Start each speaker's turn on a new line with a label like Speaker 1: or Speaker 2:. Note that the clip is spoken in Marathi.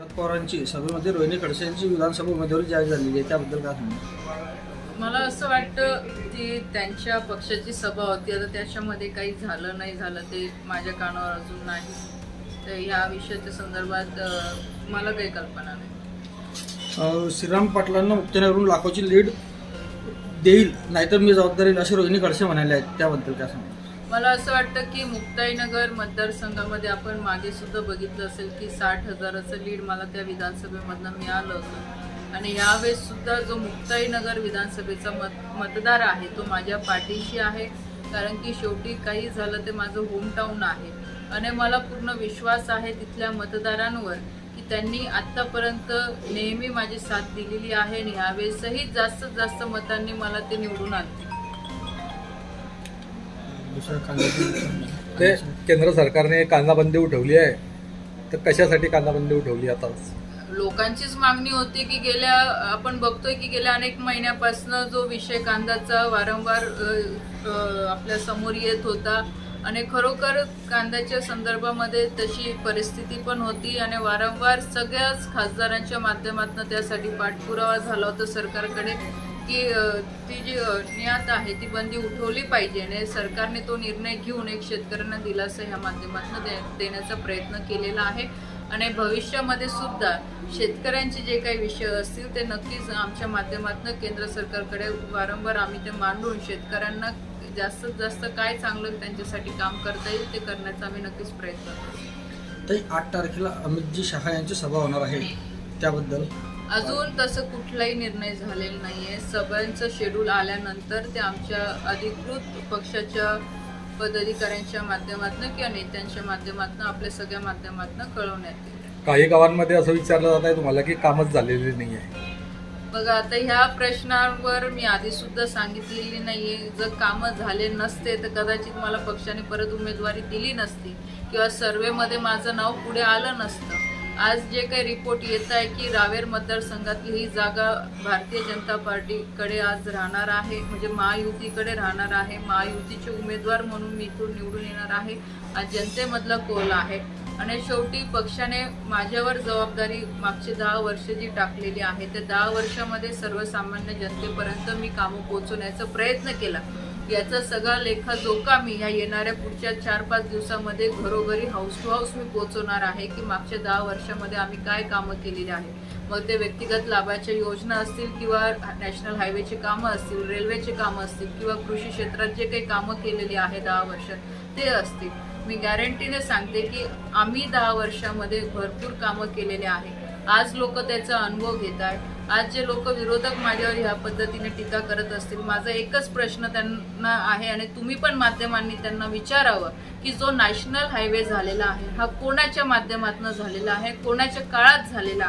Speaker 1: शरद पवारांची सभेमध्ये रोहिणी खडसे यांची विधानसभा उमेदवारी जाहीर झालेली आहे. त्याबद्दल काय सांगा
Speaker 2: मला असं वाटतं की त्यांच्या पक्षाची सभा होती. आता त्याच्यामध्ये काही झालं नाही झालं ते माझ्या कानावर अजून नाही. तर ह्या विषयाच्या संदर्भात अ, मला काही कल्पना नाही.
Speaker 1: श्रीराम पाटलांना मुक्तनगरून लाखोची लीड देईल नाहीतर मी जबाबदारी असे रोहिणी खडसे म्हणाले आहेत. त्याबद्दल काय सांगा
Speaker 2: मला असं वाटतं की मुक्ताईनगर मतदारसंघामध्ये आपण मागे सुद्धा बघितलं असेल की साठ हजाराचं लीड मला त्या विधानसभेमधनं मिळालं होतं. आणि यावेळेस सुद्धा जो मुक्ताईनगर विधानसभेचा मत मतदार आहे तो माझ्या पाठीशी आहे. कारण की शेवटी काही झालं ते माझं होमटाऊन आहे. आणि मला पूर्ण विश्वास आहे तिथल्या मतदारांवर की त्यांनी आत्तापर्यंत नेहमी माझी साथ दिलेली आहे आणि यावेळेसही जास्तीत जास्त मतांनी मला ते निवडून
Speaker 3: ते केंद्र सरकारने कांदाबंदी उठवली आहे. तर कशासाठी कांदाबंदी उठवली आता?
Speaker 2: लोकांचीच मागणी होती की गेल्या आपण बघतोय की गेल्या अनेक महिन्यापासून जो विषय कांद्याचा वारंवार आपल्यासमोर येत होता आणि खरोखर कांद्याच्या संदर्भामध्ये तशी परिस्थिती पण होती आणि वारंवार सगळ्याच खासदारांच्या माध्यमातून त्यासाठी पाठपुरावा झाला होता सरकारकडे. की ती जी अ, आहे ती बंदी उठवली पाहिजे आणि सरकारने तो निर्णय घेऊन एक शेतकऱ्यांना दिलासा ह्या माध्यमातून दे देण्याचा प्रयत्न केलेला आहे. आणि भविष्यामध्ये सुद्धा शेतकऱ्यांचे जे काही विषय असतील ते नक्कीच आमच्या माध्यमातून केंद्र सरकारकडे वारंवार आम्ही ते मांडून शेतकऱ्यांना जास्तीत जास्त काय चांगलं त्यांच्यासाठी काम करता येईल ते करण्याचा आम्ही नक्कीच प्रयत्न
Speaker 1: करतो. आठ तारखेला अमितजी शहा यांची सभा होणार आहे. त्याबद्दल?
Speaker 2: अजून तसं कुठलाही निर्णय झालेला नाहीये. सभांचं शेड्यूल आल्यानंतर ते आमच्या अधिकृत पक्षाच्या पदाधिकाऱ्यांच्या माध्यमातून किंवा नेत्यांच्या माध्यमातून आपल्या सगळ्या माध्यमातून कळवण्यात येईल.
Speaker 3: काही गावांमध्ये असं विचारलं जात आहे तुम्हाला की कामच झालेले नाही आहे
Speaker 2: बघा आता ह्या प्रश्नावर मी आधी सुद्धा सांगितलेली नाहीये. जर कामं झाले नसते तर कदाचित मला पक्षाने परत उमेदवारी दिली नसती किंवा सर्वेमध्ये माझं नाव पुढे आलं नसतं. आज जे काही रिपोर्ट येत आहे की रावेर मतदारसंघातली ही जागा भारतीय जनता पार्टीकडे आज राहणार आहे म्हणजे महायुतीकडे राहणार आहे. महायुतीचे उमेदवार म्हणून मी इथून निवडून येणार आहे. आज जनतेमधला कोल आहे. आणि शेवटी पक्षाने माझ्यावर जबाबदारी मागची दहा वर्ष जी टाकलेली आहे त्या दहा वर्षामध्ये सर्वसामान्य जनतेपर्यंत मी कामं पोहोचवण्याचा प्रयत्न केला. याचा सगळा लेखाजोखा मी ह्या येणाऱ्या पुढच्या चार पाच दिवसामध्ये घरोघरी हाऊस टू हाऊस मी पोहोचवणार आहे की मागच्या दहा वर्षामध्ये आम्ही काय कामं केलेली आहे मग ते व्यक्तिगत लाभाच्या योजना असतील किंवा नॅशनल हायवेची कामं असतील रेल्वेची कामं असतील किंवा कृषी क्षेत्रात जे काही कामं केलेली आहे दहा वर्षात ते असतील. मी गॅरंटीने सांगते की आम्ही दहा वर्षामध्ये भरपूर कामं केलेले आहे. आज लोक त्याचा अनुभव घेत आहेत आज जे लोक विरोधक माझ्यावर ह्या पद्धतीने टीका करत असतील माझा एकच प्रश्न त्यांना आहे आणि तुम्ही पण माध्यमांनी त्यांना विचारावं की जो नॅशनल हायवे झालेला आहे हा कोणाच्या माध्यमातून झालेला आहे कोणाच्या काळात झालेला आहे?